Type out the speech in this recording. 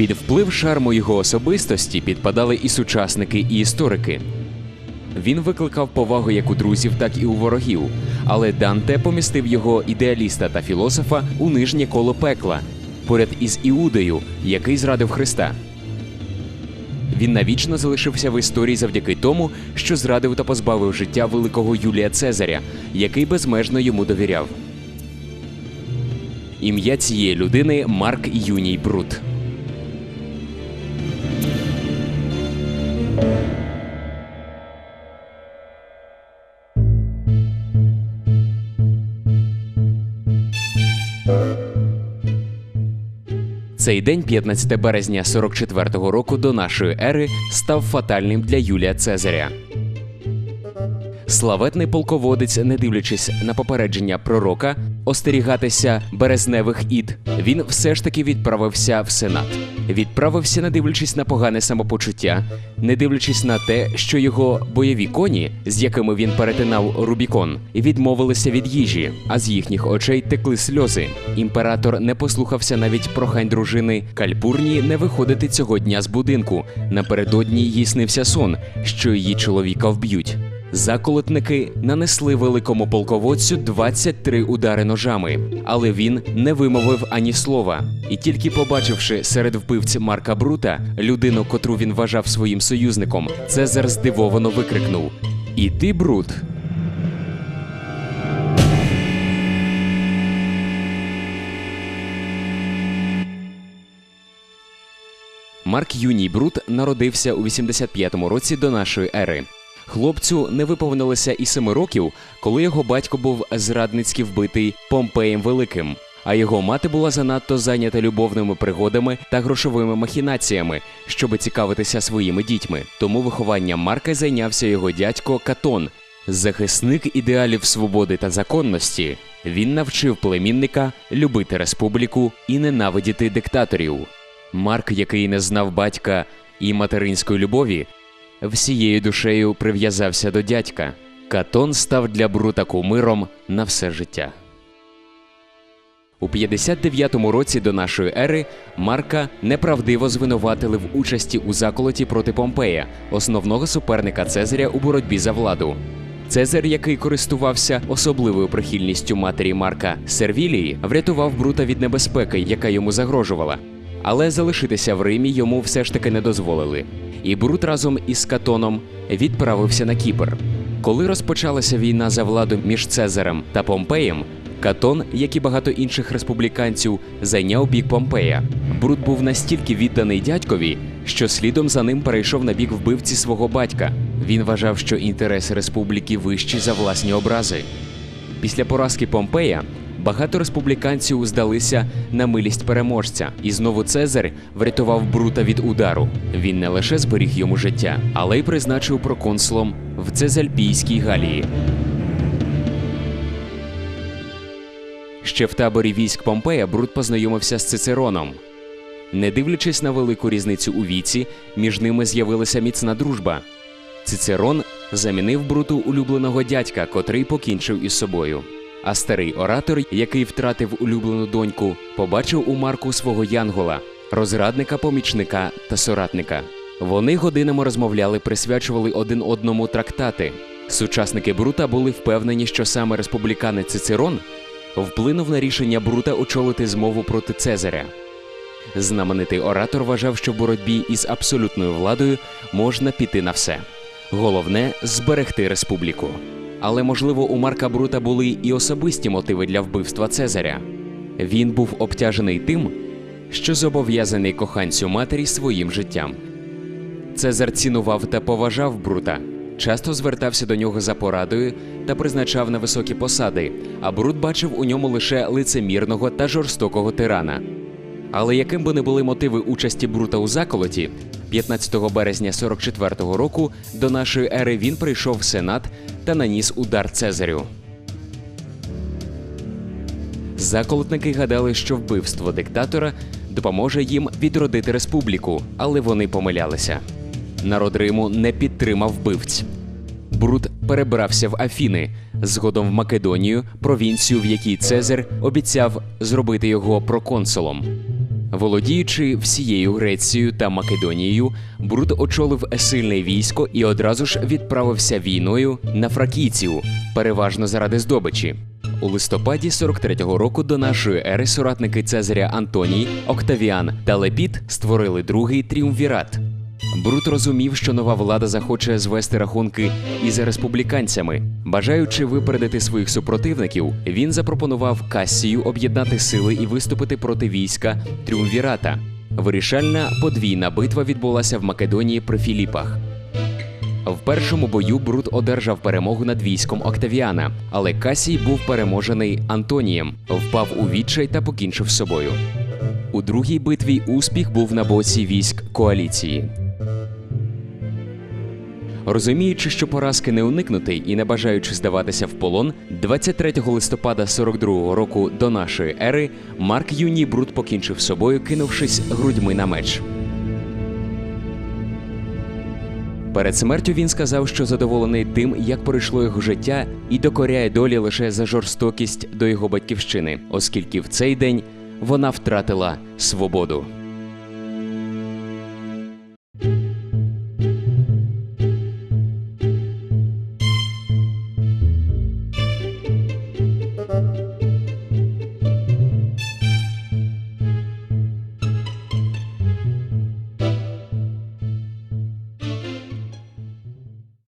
Під вплив шарму його особистості підпадали і сучасники, і історики. Він викликав повагу як у друзів, так і у ворогів. Але Данте помістив його ідеаліста та філософа у нижнє коло пекла, поряд із Іудою, який зрадив Христа. Він навічно залишився в історії завдяки тому, що зрадив та позбавив життя великого Юлія Цезаря, який безмежно йому довіряв. Ім'я цієї людини Марк Юній Брут. Цей день, 15 березня 44-го року до нашої ери, став фатальним для Юлія Цезаря. Славетний полководець, не дивлячись на попередження пророка, остерігатися березневих ід, він все ж таки відправився в сенат. Відправився, не дивлячись на погане самопочуття, не дивлячись на те, що його бойові коні, з якими він перетинав Рубікон, відмовилися від їжі, а з їхніх очей текли сльози. Імператор не послухався навіть прохань дружини Кальпурні не виходити цього дня з будинку. Напередодні їй снився сон, що її чоловіка вб'ють. Заколотники нанесли великому полководцю 23 удари ножами, але він не вимовив ані слова. І тільки побачивши серед вбивць Марка Брута людину, котру він вважав своїм союзником, Цезар здивовано викрикнув: І ти, Брут? Марк Юній Брут народився у 85-му році до нашої ери. Хлопцю не виповнилося і семи років, коли його батько був зрадницьки вбитий Помпеєм Великим. А його мати була занадто зайнята любовними пригодами та грошовими махінаціями, щоби цікавитися своїми дітьми. Тому вихованням Марка зайнявся його дядько Катон, захисник ідеалів свободи та законності. Він навчив племінника любити республіку і ненавидіти диктаторів. Марк, який не знав батька і материнської любові, всією душею прив'язався до дядька. Катон став для Брута кумиром на все життя. У 59-му році до нашої ери Марка неправдиво звинуватили в участі у заколоті проти Помпея, основного суперника Цезаря у боротьбі за владу. Цезар, який користувався особливою прихильністю матері Марка Сервілії, врятував Брута від небезпеки, яка йому загрожувала. Але залишитися в Римі йому все ж таки не дозволили. І Брут разом із Катоном відправився на Кіпр. Коли розпочалася війна за владу між Цезарем та Помпеєм, Катон, як і багато інших республіканців, зайняв бік Помпея. Брут був настільки відданий дядькові, що слідом за ним перейшов на бік вбивці свого батька. Він вважав, що інтереси республіки вищі за власні образи. Після поразки Помпея багато республіканців здалися на милість переможця, і знову Цезар врятував Брута від удару. Він не лише зберіг йому життя, але й призначив проконсулом в Цезальпійській Галії. Ще в таборі військ Помпея Брут познайомився з Цицероном. Не дивлячись на велику різницю у віці, між ними з'явилася міцна дружба. Цицерон замінив Бруту улюбленого дядька, котрий покінчив із собою. А старий оратор, який втратив улюблену доньку, побачив у Марку свого янгола, розрадника, помічника та соратника. Вони годинами розмовляли, присвячували один одному трактати. Сучасники Брута були впевнені, що саме республіканець Цицерон вплинув на рішення Брута очолити змову проти Цезаря. Знаменитий оратор вважав, що в боротьбі із абсолютною владою можна піти на все. Головне зберегти республіку. Але, можливо, у Марка Брута були і особисті мотиви для вбивства Цезаря. Він був обтяжений тим, що зобов'язаний коханцю матері своїм життям. Цезар цінував та поважав Брута, часто звертався до нього за порадою та призначав на високі посади, а Брут бачив у ньому лише лицемірного та жорстокого тирана. Але яким би не були мотиви участі Брута у заколоті, 15 березня 44-го року до нашої ери він прийшов в Сенат та наніс удар Цезарю. Заколотники гадали, що вбивство диктатора допоможе їм відродити республіку, але вони помилялися. Народ Риму не підтримав вбивць. Брут перебрався в Афіни, згодом в Македонію, провінцію, в якій Цезар обіцяв зробити його проконсулом. Володіючи всією Грецією та Македонією, Брут очолив сильне військо і одразу ж відправився війною на фракійців, переважно заради здобичі. У листопаді 43-го року до нашої ери соратники Цезаря Антоній, Октавіан та Лепіт створили другий тріумвірат. Брут розумів, що нова влада захоче звести рахунки із республіканцями. Бажаючи випередити своїх супротивників, він запропонував Кассію об'єднати сили і виступити проти війська Тріумвірата. Вирішальна подвійна битва відбулася в Македонії при Філіпах. В першому бою Брут одержав перемогу над військом Октавіана, але Касій був переможений Антонієм, впав у відчай та покінчив з собою. У другій битві успіх був на боці військ коаліції. Розуміючи, що поразки не уникнути і не бажаючи здаватися в полон, 23 листопада 42 року до нашої ери Марк Юній Брут покінчив собою, кинувшись грудьми на меч. Перед смертю він сказав, що задоволений тим, як пройшло його життя, і докоряє долі лише за жорстокість до його батьківщини, оскільки в цей день вона втратила свободу.